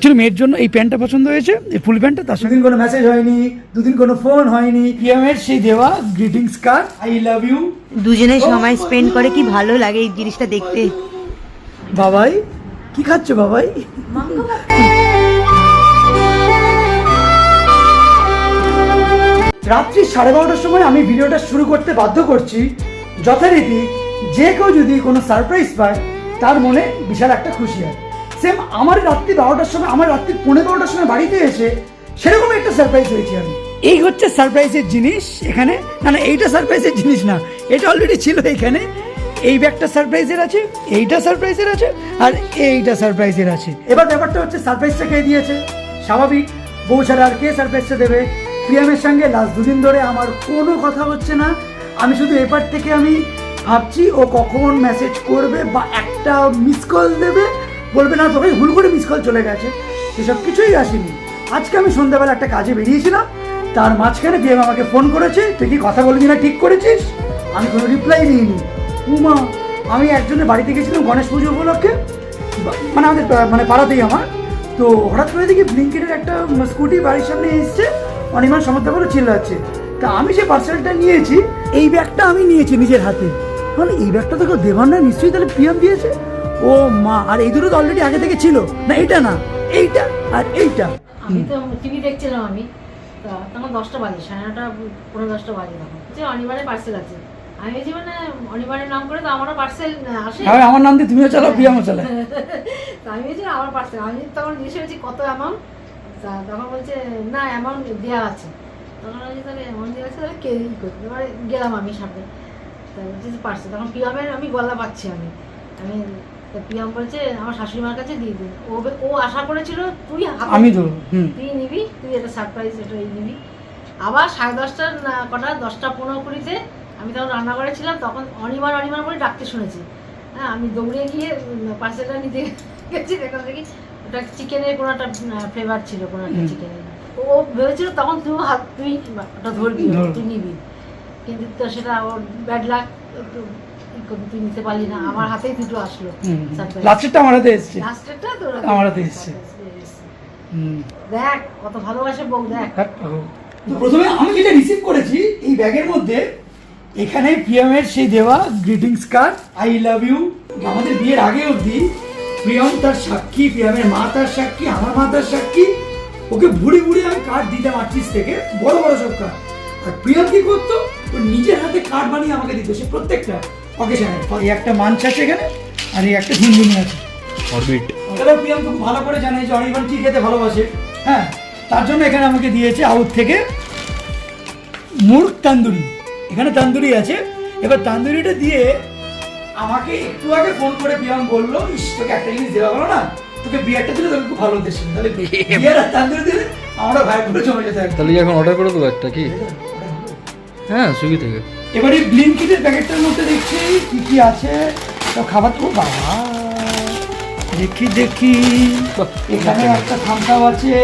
Actually মেয়ের জন্য এই প্যান্টটা পছন্দ হয়েছে এই ফুল প্যান্টটা তার সঙ্গে কোনো মেসেজ হয়নি দুদিন কোনো ফোন হয়নি। পিএমের সেই দেওয়া greetings card I love you দুজনে সময় স্পেন্ড করে কি ভালো লাগে এই জিনিসটা দেখতে। বাবাই কি খাচ্ছ বাবাই? রাত্রি সাড়ে বারোটার সময় আমি ভিডিওটা শুরু করতে বাধ্য করছি যথারীতি যে কেউ যদি কোনো সারপ্রাইজ পায় তার মনে বিশাল একটা খুশি হয়। সেম আমার রাত্রি বারোটার সময় আমার রাত্রি পনেরো বারোটার সময় বাড়িতে এসে সেরকম একটা সারপ্রাইজ হয়েছি আমি। এই হচ্ছে সারপ্রাইজের জিনিস এখানে। না না, এইটা সারপ্রাইজের জিনিস না। এটা অলরেডি ছিল এখানে। এই ব্যাগটা সারপ্রাইজের আছে, এইটা সারপ্রাইজের আছে, আর এইটা সারপ্রাইজের আছে। এবার ব্যাপারটা হচ্ছে সারপ্রাইজটা কে দিয়েছে? স্বাভাবিক। বউ ছাড়া আর কে সারপ্রাইজটা দেবে? প্রিয়ামের সঙ্গে লাস্ট দুদিন ধরে আমার কোনো কথা হচ্ছে না। আমি শুধু এপার থেকে আমি ভাবছি ও কখন মেসেজ করবে বা একটা মিস কল দেবে। বলবে না তোকে ভুল করে মিস কল চলে গেছে। সেসব কিছুই আসেনি। আজকে আমি সন্ধ্যাবেলা একটা কাজে বেরিয়েছিলাম। তার মাঝখানে প্রিয়াম আমাকে ফোন করেছে তুই কি কথা বলবি না, ঠিক করেছিস? আমি কোনো রিপ্লাই দিইনি। উমা, আমি একজনের বাড়িতে গেছিলাম গণেশ পুজো উপলক্ষে মানে আমাদের মানে পাড়াতেই আমার। তো হঠাৎ করে দেখি ব্লিঙ্কেটের একটা স্কুটি বাড়ির সামনে এসছে অনিমান সমর্থ করে চিল্লাচ্ছে। তা আমি যে পার্সেলটা নিয়েছি, এই ব্যাগটা আমি নিয়েছি নিজের হাতে। মানে এই ব্যাগটা তো কেউ দেবার না নিশ্চয়ই তাহলে পিএম দিয়েছে। ও মা আর এই দুটো তো অলরেডি আগে থেকে ছিল। না এইটা না এইটা আর এইটা। আমি তো টিভি দেখছিলাম আমি। তা তখন দশটা বাজে সাড়ে নটা পনেরো দশটা বাজে তখন। যে অনিবারে পার্সেল আছে। আমি ভেবেছি মানে অনিবারের নাম করে তো আমারও পার্সেল আসে। হ্যাঁ আমার নাম দিয়ে তুমিও চালাও প্রিয়ামও চালায় তা আমি ভেবেছি আমার পার্সেল আমি তখন জিজ্ঞেস করেছি কত অ্যামাউন্ট তা তখন বলছে না অ্যামাউন্ট দেওয়া আছে। তখন বলছি তাহলে অ্যামাউন্ট দেওয়া আছে তাহলে কে করতে এবারে গেলাম আমি সামনে। তা বলছি যে পার্সেল তখন পিয়ামের আমি গলা পাচ্ছি আমি। আমি তা পিয়াম বলছে আমার শাশুড়ি মার কাছে দিয়ে দিন ও ও আশা করেছিল তুই আমি তো তুই নিবি তুই এটা সারপ্রাইজ এটা এই নিবি। আবার সাড়ে দশটার না- কটা দশটা পনেরো কুড়িতে আমি তখন রান্নাঘরে ছিলাম তখন অনিবার অনিবার করে ডাকতে শুনেছি। হ্যাঁ আমি দৌড়ে গিয়ে পার্সেলটা নিতে গেছি দেখলাম দেখি ওটা চিকেনের কোনো একটা ফ্লেভার ছিল কোনো একটা চিকেনের ও ভেবেছিল তখন তুই হাত তুই ওটা ধরবি তুই নিবি। কিন্তু তো সেটা ওর ব্যাড লাক একটু তুই নিতে পারলি না। আমার হাতেই দুটো আসলো। লাস্টেরটা আমার হাতে এসছে। লাস্টেরটা তোর আমার হাতে এসছে। এসছে। দেখ কত ভালোবাসে বউ দেখ। প্রথমে আমি যেটা রিসিভ করেছি এই ব্যাগের মধ্যে এখানে প্রিয়মের সেই দেওয়া greetings card I love you আমাদের বিয়ের আগে অবধি প্রিয়ম তার সাক্ষী প্রিয়মের মা তার সাক্ষী আমার মা তার সাক্ষী। ওকে ভুড়ি ভুড়ি আমি কার্ড দিতাম আর্টিস্ট থেকে বড় বড় সব কার্ড আর প্রিয়ম কি করতো? ও নিজের হাতে কার্ড বানিয়ে আমাকে দিত সে প্রত্যেকটা। অকেশনে এই একটা মাঞ্চ আছে এখানে আর এই একটা ঝুনঝুনি আছে। অরবিট তাহলে প্রিয়াম খুব ভালো করে জানে যে অনির্বাণ কি খেতে ভালোবাসে। হ্যাঁ তার জন্য এখানে আমাকে দিয়েছে আউট থেকে মুরগ তান্দুরি। এখানে তান্দুরি আছে। এবার তান্দুরিটা দিয়ে আমাকে একটু আগে ফোন করে প্রিয়াম বলল ইস তোকে একটা জিনিস দেওয়া হলো না? তোকে বিয়ারটা দিলে তোকে খুব ভালো দেশে তাহলে বিয়ার আর তান্দুরি দিলে আমরা ভাই করে জমে যেতে তাহলে এখন অর্ডার করে দেবো একটা কি? হ্যাঁ সুইগি থেকে। এবার ব্লিঙ্কিটের প্যাকেটটার মধ্যে দেখছি কি কি আছে। তো খাবার তো বাবা। দেখি দেখি। এখানে একটা থামস আপ আছে।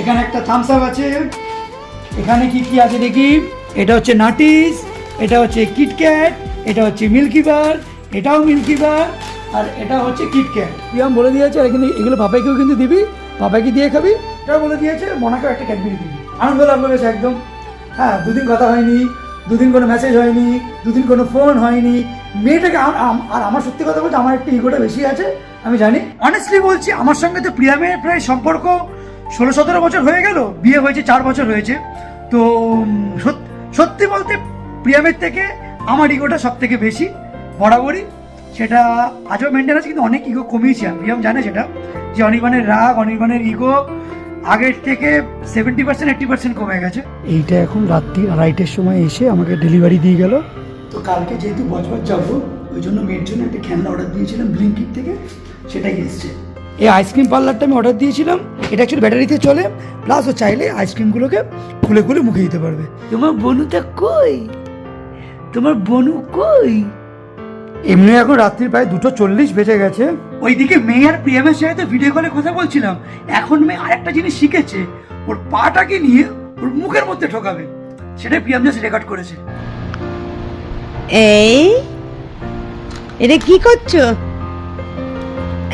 এখানে একটা থামস আপ আছে। এখানে কি কি আছে দেখি। এটা হচ্ছে নাটিস এটা হচ্ছে কিটক্যাট এটা হচ্ছে মিল্কি বার এটাও মিল্কি বার আর এটা হচ্ছে কিটক্যাট তুই প্রিয়াম বলে দিয়েছে আর কিন্তু এগুলো পাপাইকেও কিন্তু দিবি পাপাইকে দিয়ে খাবি? এটাও বলে দিয়েছে মনাকেও একটা ক্যাডবেরি দিবি। আনন্দ লাগল বেশ একদম। হ্যাঁ দুদিন কথা হয়নি। দুদিন কোনো মেসেজ হয়নি, দুদিন কোনো ফোন হয়নি। মেয়েটাকে আর আমার সত্যি কথা বলতে আমার একটু ইগোটা বেশি আছে, আমি জানি। অনেস্টলি বলছি, আমার সঙ্গে তো প্রিয়ামের প্রায় সম্পর্ক ষোলো সতেরো বছর হয়ে গেল, বিয়ে হয়েছে, চার বছর হয়েছে। তো সত্যি বলতে প্রিয়ামের থেকে আমার ইগোটা সব থেকে বেশি, বরাবরই। সেটা আজও মেনটেন আছে, কিন্তু অনেক ইগো কমিয়েছি আমি। প্রিয়াম জানে সেটা, যে অনির্বাণের রাগ, অনির্বাণের ইগো আগের থেকে সেভেন্টি পার্সেন্ট এইট্টি পার্সেন্ট কমে গেছে। এইটা এখন রাত্রি আড়াইটের সময় এসে আমাকে ডেলিভারি দিয়ে গেল। তো কালকে যেহেতু বজবজ যাব ওই জন্য মেয়ের জন্য একটা খেলনা অর্ডার দিয়েছিলাম ব্লিঙ্কিট থেকে সেটাই এসছে। এই আইসক্রিম পার্লারটা আমি অর্ডার দিয়েছিলাম এটা অ্যাকচুয়ালি ব্যাটারিতে চলে প্লাস ও চাইলে আইসক্রিমগুলোকে খুলে খুলে মুখে দিতে পারবে। তোমার বনুটা কই? তোমার বনু কই? এমনি এখন রাত্রি প্রায় দুটো চল্লিশ বেজে গেছে। ওইদিকে মেয়ে আর প্রিয়ামের সাথে তো ভিডিও কলে কথা বলছিলাম। এখন মেয়ে আরেকটা জিনিস শিখেছে। ওর পাটাকে নিয়ে ওর মুখের মধ্যে ঠকাবে। সেটা প্রিয়াম জাস্ট রেকর্ড করেছে। এই এটা কি করছ?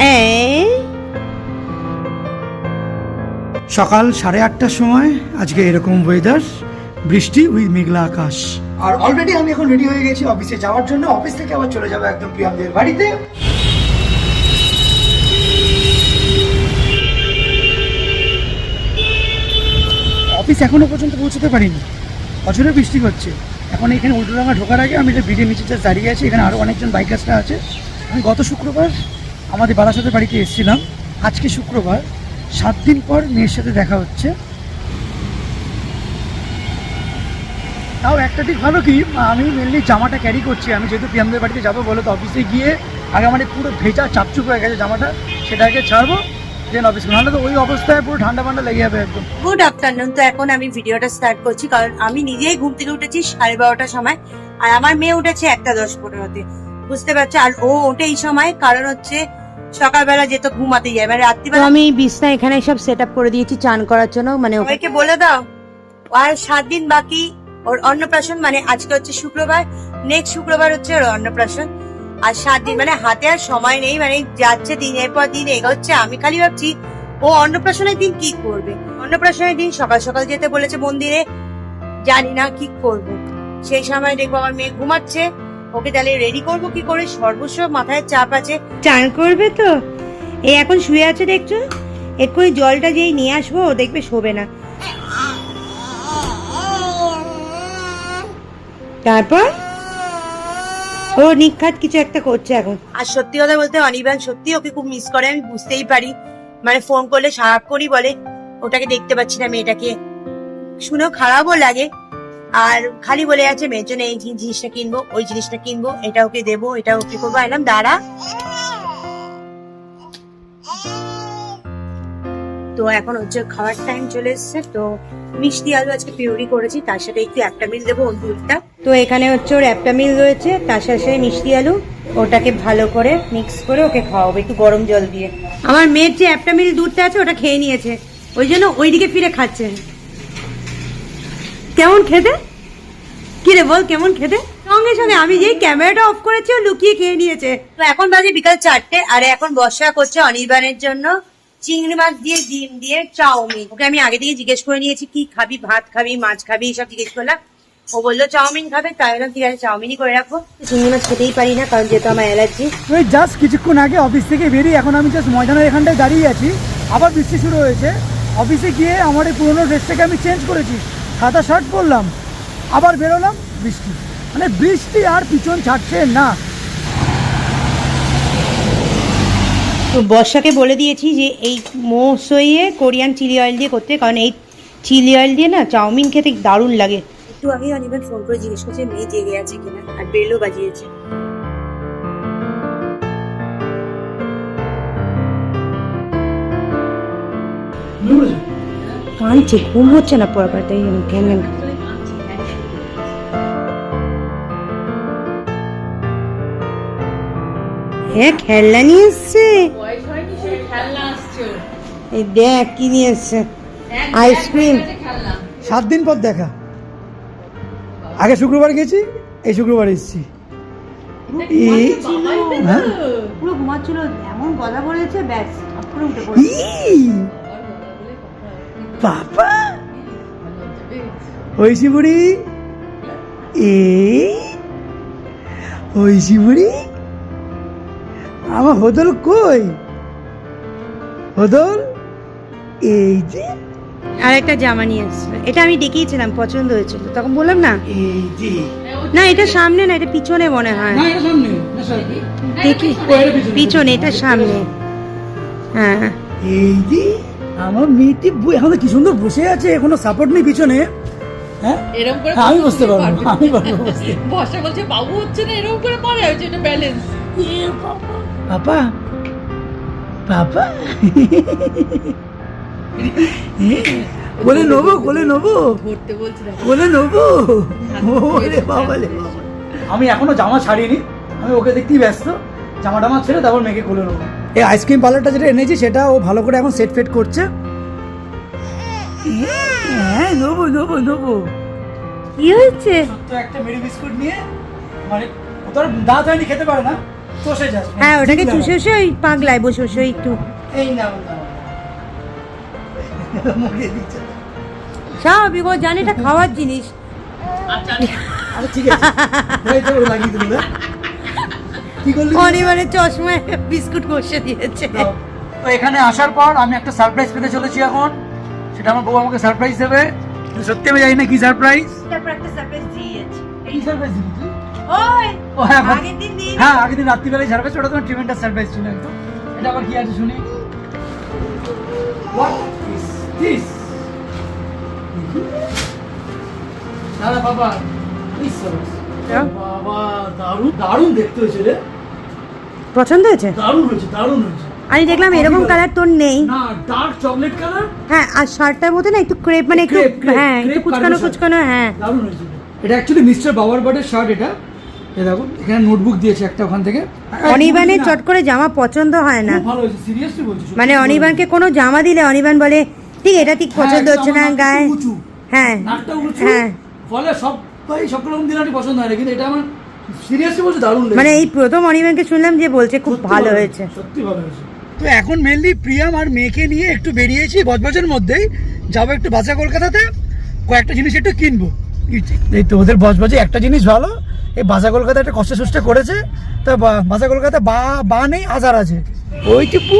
এই। সকাল সাড়ে আটটার সময় আজকে এরকম ওয়েদার বৃষ্টি with Meghla Akash. R already আমি এখন রেডি হয়ে গেছি অফিসে যাওয়ার জন্য। অফিস থেকে আবার চলে যাব একদম প্রিয়ামদের বাড়িতে। অফিস এখনও পর্যন্ত পৌঁছতে পারিনি। বছরে বৃষ্টি হচ্ছে। এখন এখানে উল্টোডাঙ্গা ঢোকার আগে আমি একটা ব্রিজের নিচে just দাঁড়িয়ে আছি এখানে আরও অনেকজন বাইকার্সরা আছে। আমি গত শুক্রবার আমাদের বারাসাতের বাড়িতে এসেছিলাম। আজকে শুক্রবার সাত দিন পর মেয়ের সাথে দেখা হচ্ছে। তাও একটা দিক ভালো কি আমি মেনলি জামাটা ক্যারি করছি আমি যেহেতু পিয়ামদের বাড়িতে যাব বলো তো অফিসে গিয়ে আগে মানে পুরো ভেজা চাপচুপ হয়ে গেছে জামাটা সেটাকে ছাড়বো দেন অফিস নাহলে তো ওই অবস্থায় পুরো ঠান্ডা ফান্ডা লেগে যাবে একদম। গুড আফটারনুন তো এখন আমি ভিডিওটা স্টার্ট করছি কারণ আমি নিজেই ঘুম থেকে উঠেছি সাড়ে বারোটার সময় আর আমার মেয়ে উঠেছে একটা দশ পনেরোতে। বুঝতে পারছ? আর ও ওঠে এই সময় কারণ হচ্ছে সকালবেলা যেত ঘুমাতে যায় মানে রাত্রিবেলা আমি বিছনা এখানে সব সেট আপ করে দিয়েছি চান করার জন্য মানে ওকে বলে দাও আর সাত দিন বাকি ওর অন্নপ্রাশন মানে আজকে হচ্ছে শুক্রবার নেক্সট শুক্রবার হচ্ছে ওর অন্নপ্রাশন। আর সাত দিন মানে হাতে আর সময় নেই মানে যাচ্ছে দিনের পর দিন এগোচ্ছে আমি খালি ভাবছি, ও অন্নপ্রাশনের দিন কি করবে? অন্নপ্রাশনের দিন সকাল সকাল যেতে বলেছে মন্দিরে, জানি না কি করব। সেই সময় দেখব আমার মেয়ে ঘুমাচ্ছে, ওকে তাহলে রেডি করব কি করে? সর্বস্ব মাথায় চাপ আছে। চান করবে তো? এই এখন শুয়ে আছে দেখছ? এক্ষুনি জলটা যেই নিয়ে আসব দেখবে শোবে না। তারপর? ও নিখাত কিছু একটা করছে এখন। আর সত্যি কথা বলতে অনির্বাণ, সত্যি ওকে খুব মিস করে, আমি বুঝতেই পারি। মানে ফোন করলে সারাক্ষণই বলে, ওটাকে দেখতে পাচ্ছি না মেয়েটাকে। শুনেও খারাপও লাগে। আর খালি বলে আছে, মেয়ের জন্য এই জিনিসটা কিনবো, ওই জিনিসটা কিনবো, এটা ওকে দেবো, এটা ওকে করব। এলাম দাঁড়া তো এখন হচ্ছে খাওয়ার টাইম চলে এসছে, তো মিষ্টি আলু আজকে পিউরি করেছি, তার সাথে একটু একটা মিল দেবো ওর দুধটা তো এখানে হচ্ছে ওর একটা মিল রয়েছে, তার সাথে মিষ্টি আলু, ওটাকে ভালো করে মিক্স করে ওকে খাওয়াবো, একটু গরম জল দিয়ে। আমার মেয়ের যে একটা মিল দুধটা আছে, ওটা খেয়ে নিয়েছে, ওই জন্য ওইদিকে ফিরে খাচ্ছে। কেমন খেতে? কি রে বল, কেমন খেতে? সঙ্গে সঙ্গে আমি যেই ক্যামেরাটা অফ করেছি, ও লুকিয়ে খেয়ে নিয়েছে। তো এখন বাজে বিকাল চারটে, আর এখন বর্ষা করছে অনির্বাণের জন্য। চিংড়ি মাছ দিয়ে, ডিম দিয়ে, চাউমিন। ওকে আমি আগে থেকে জিজ্ঞেস করে নিয়েছি, কি খাবি? ভাত খাবি? মাছ খাবি? সব জিজ্ঞেস করলাম। ও বলল, চাউমিন খাবে? তাই বললাম, ঠিক আছে, চাউমিনই করে রাখব চিংড়ি মাছ খেতেই পারি না, কারণ যেহেতু আমার অ্যালার্জি। ওই জাস্ট কিছুক্ষণ আগে অফিস থেকে বেরিয়ে এখন আমি জাস্ট ময়দানের এখানটায় দাঁড়িয়ে আছি। আবার বৃষ্টি শুরু হয়েছে। অফিসে গিয়ে আমার এই পুরোনো ড্রেসটাকে আমি চেঞ্জ করেছি। সাদা শার্ট পরলাম। আবার বেরোলাম বৃষ্টি। মানে বৃষ্টি আর পিছন ছাড়ছে না তো বর্ষাকে বলে দিয়েছি যে এই মোসইয়ে কোরিয়ান চিলি অয়েল দিয়ে করতে, কারণ এই চিলি অয়েল দিয়ে না চাউমিন খেতে দারুণ লাগে। একটু আগে অনির্বাণ ফোন করে জিজ্ঞেস করছে, মেয়ে জেগে আছে কিনা? আর বেলও বাজিয়েছে। কাঁদছে, ঘুম হচ্ছে না পরপর তাই করছে। হ্যাঁ খেলনা নিয়ে এসছে? এই দেখ কি নিয়ে এসছে আইসক্রিম সাত দিন পর দেখা। আগে শুক্রবার গেছি এই শুক্রবার এসেছি। এই হ্যাঁ! বাবা! ঐশী বুড়ি এই ঐশী বুড়ি আমার হদল কই? হদল? এই যে? আর একটা জামা নিয়ে এসেছিল। এটা আমি দেখিয়েছিলাম পছন্দ হয়েছিল। তখন বললাম না? এই যে। না এটা সামনে না এটা পিছনে মনে হয়। না এটা সামনে। না সামনে। দেখি। পিছনে। পিছনে। এটা সামনে। হ্যাঁ। এই যে। আমার মেয়েটি এখন কি সুন্দর বসে আছে কোনো সাপোর্ট নেই পিছনে। হ্যাঁ? এরকম করে হ্যাঁ, আমি বুঝতে পারব। আমি পারব বর্ষা বলছে বাবু হচ্ছে না এরকম করে পারে ওই জন্য ব্যালেন্স পাপা পাপা কোলে নেব কোলে নেব। ঘুরতে বলছি না কোলে নেব। ওরে বাবা রে বাবা। আমি এখনও জামা ছাড়িনি। আমি ওকে দেখতেই ব্যস্ত। জামা টামা ছেড়ে তারপর মেয়েকে কোলে নেব। এই আইসক্রিম পার্লারটা যেটা এনেছি সেটা ও ভালো করে এখন সেট ফেট করছে। হ্যাঁ নেব নেব নেব। কি হয়েছে? ছোট্ট একটা মেরি বিস্কুট নিয়ে মানে ও তো আর দাঁত হয়নি খেতে পারে না। চষে যাস হ্যাঁ ওটাকে চুষে চুষে ওই পাগলায় বসে বসে একটু। এই নাও মুখে দিচ্ছে স্বাভাবিক ও জানে এটা খাওয়ার জিনিস। আচ্ছা আরে ঠিক আছে। এই তো লাগিয়ে দিল না? কি করলি অনিবারে চশমায় বিস্কুট বসে দিয়েছে। তো এখানে আসার পর আমি একটা সারপ্রাইজ পেতে চলেছি এখন। সেটা আমার বউ আমাকে সারপ্রাইজ দেবে। সত্যি আমি জানি না কি সারপ্রাইজ কি সারপ্রাইজ দিবি ও হ্যাঁ আগের দিন হ্যাঁ আগের দিন রাত্রিবেলায় সারপ্রাইজ ওটা তোমার ট্রিমেন্টাস সারপ্রাইজ ছিল একদম। এটা আবার কি আছে শুনি? হোয়াট ইজ দিস দাদা বাবা। বাবা দারুণ দারুণ দেখতে হয়েছে রে। পছন্দ হয়েছে? দারুণ হয়েছে দারুণ হয়েছে। আমি দেখলাম এরকম কালার তোর নেই। না ডার্ক চকলেট কালার হ্যাঁ আর শার্টটার মধ্যে না একটু ক্রেপ মানে একটু হ্যাঁ একটু কুচকানো কুচকানো হ্যাঁ। দারুণ হয়েছে এটা অ্যাকচুয়ালি মিস্টার বাবার শার্ট এটা। এ দেখো এখানে নোটবুক দিয়েছে একটা ওখান থেকে। অনিবানের চট করে জামা পছন্দ হয় না। ভালো হয়েছে সিরিয়াসলি বলছি মানে অনিবানকে কোনো জামা দিলে অনিবান বলে ঠিক এটা ঠিক হয়েছে। পছন্দ হ্যাঁ, হচ্ছে না গায়ে। হ্যাঁ হ্যাঁ। ফলে সবাই সব রকম পছন্দ হয় না কিন্তু এটা আমার সিরিয়াসলি বলছে দারুণ মানে এই প্রথম অনিবানকে শুনলাম যে বলছে খুব ভালো হয়েছে সত্যি ভালো হয়েছে। তো এখন মেনলি প্রিয়াম আর মেয়েকে নিয়ে একটু বেরিয়েছি বজবজের মধ্যেই। যাব একটু বাসা কলকাতাতে কয়েকটা জিনিস একটু কিনবো। এই তো ওদের বজবজে একটা জিনিস ভালো এই বাসা কলকাতা একটা কষ্ট সষ্ট করেছে তো বা- বাসা কলকাতা বা বা নেই আজার আছে। ওইটুকু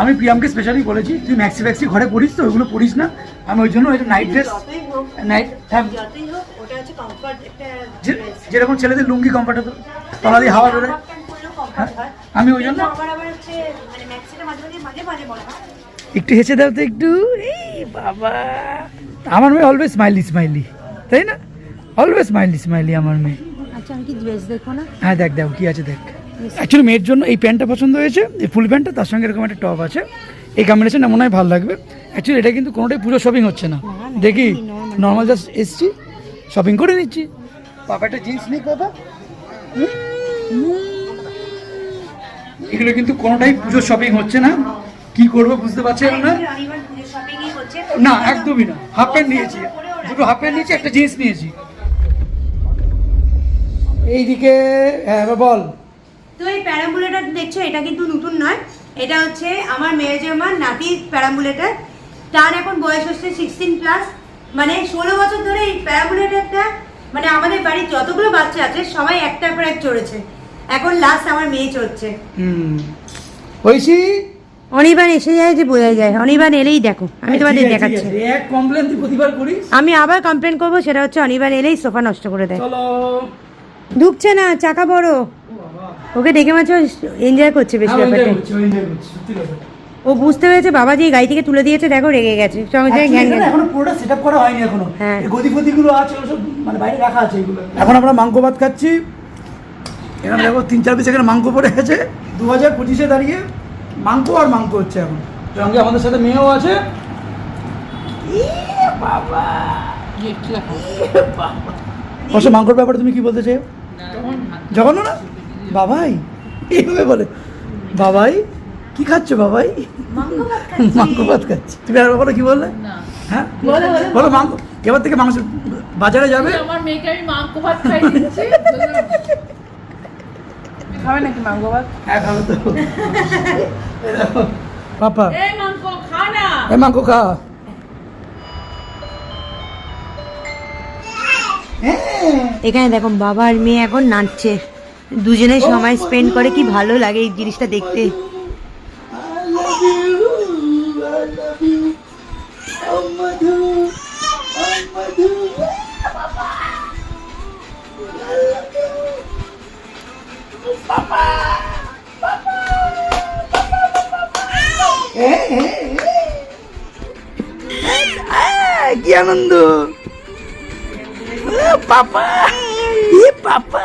আমি প্রিয়ামকে স্পেশালি বলেছি তুই ম্যাক্সি ফ্যাক্সি ঘরে পড়িস তো ওইগুলো পড়িস না। আমি ওই জন্য ওই নাইট ড্রেস নাইট যেরকম ছেলেদের লুঙ্গি কমফর্টেবল তলা দিয়ে হাওয়া বেরোয়। হ্যাঁ, আমি ওই জন্য একটু হেসে দাও তো একটু। এই বাবা। আমার মেয়ে অলওয়েজ স্মাইলি স্মাইলি তাই না? অলওয়েজ স্মাইলি স্মাইলি আমার মেয়ে। আচ্ছা আমি কি ড্রেস দেখো না? হ্যাঁ দেখ দেখ কি আছে দেখ। অ্যাকচুয়ালি মেয়ের জন্য এই প্যান্টটা পছন্দ হয়েছে। এই ফুল প্যান্টটা তার সঙ্গে এরকম একটা টপ আছে। এই কম্বিনেশনটা মনে হয় ভালো লাগবে। অ্যাকচুয়ালি এটা কিন্তু কোনোটাই পুরো শপিং হচ্ছে না। দেখি নর্মাল জাস্ট এসছি শপিং করে নিচ্ছি। পাপা একটা জিন্স নিক বাবা? এগুলো কিন্তু কোনোটাই পুজোর শপিং হচ্ছে না। কি করব বুঝতে পারছি না না একদমই না। হাফ প্যান্ট নিয়েছি। দুটো হাফ প্যান্ট নিয়েছি একটা জিন্স নিয়েছি। এইদিকে হ্যাঁ বল। তো এই প্যারাম্বুলেটার দেখছ এটা কিন্তু নতুন নয়। এটা হচ্ছে আমার মেয়ের জামার নাতির প্যারাম্বুলেটার। তার এখন বয়স হচ্ছে সিক্সটিন প্লাস মানে ষোলো বছর ধরে এই প্যারাম্বুলেটারটা মানে আমাদের বাড়ির যতগুলো বাচ্চা আছে সবাই একটার পর এক চড়েছে। এখন লাস্ট আমার মেয়ে চড়ছে। হুম। ঐশী? অনিবার এসে যায় যে বোঝা যায়। অনিবার এলেই দেখো আমি তোমাদের দেখাচ্ছি। এক কমপ্লেন তুই প্রতিবার করিস। আমি আবার কমপ্লেন করব সেটা হচ্ছে অনিবার এলেই সোফা নষ্ট করে দেয়। চলো। ঢুকছে না চাকা বড়। ওকে দেখে মাত্র এনজয় করছে বেশি হ্যাঁ, ব্যাপারটা। ও বুঝতে পেরেছে বাবা যে গাড়ি থেকে তুলে দিয়েছে দেখো রেগে গেছে। সঙ্গে সঙ্গে জ্ঞান গেছে এখনও পুরোটা সেট করা হয়নি এখনও। হ্যাঁ। গদি ফদি গুলো আছে সব মানে বাইরে রাখা আছে এগুলো। এখন আমরা মাংস ভাত খাচ্ছি। এখানে দেখো তিন চার পিস এখানে মাংস পড়ে গেছে দু হাজার পঁচিশে দাঁড়িয়ে মাংস আর মাংস হচ্ছে এখন। সঙ্গে আমাদের সাথে মেয়েও আছে। বাবা। অবশ্য মাংসর ব্যাপারে তুমি কি বলতে চাই জঘন্য না? বাবাই? এইভাবে বলে বাবাই কি খাচ্ছ বাবাই? মাংস ভাত খাচ্ছি। তুমি আর বলো কি বললে? হ্যাঁ? বলো মাংস এবার থেকে মাংস বাজারে যাবে। আমার মেয়েকে আমি মাংস ভাত খাই খাবে নাকি মাংস ভাত? হ্যাঁ খাবে তো। পাপা। এই মাংস খা না। এ মাংস খা। এখানে দেখো বাবা আর মেয়ে এখন নাচছে। দুজনে সময় স্পেন্ড করে কি ভালো লাগে এই জিনিসটা দেখতে। কি আনন্দ? পাপা! পাপা!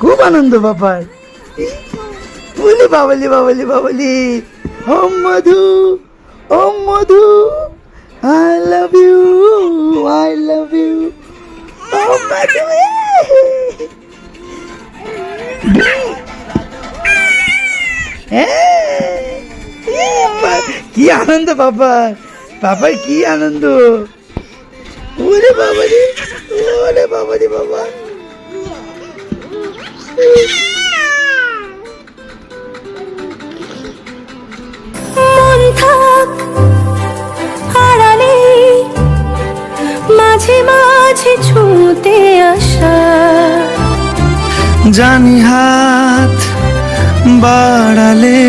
খুব আনন্দ পাপার বলি বাবলি বাবলি বাবলি। ও মধু ও Madhu I love you I love you ও মধু কি আনন্দ পাপার পাপার কি আনন্দ। ওরে বাবা রে ওরে বাবা রে বাবা। মন থাক মাঝে মাঝে ছুঁতে আসা। জানি হাত বাড়ালে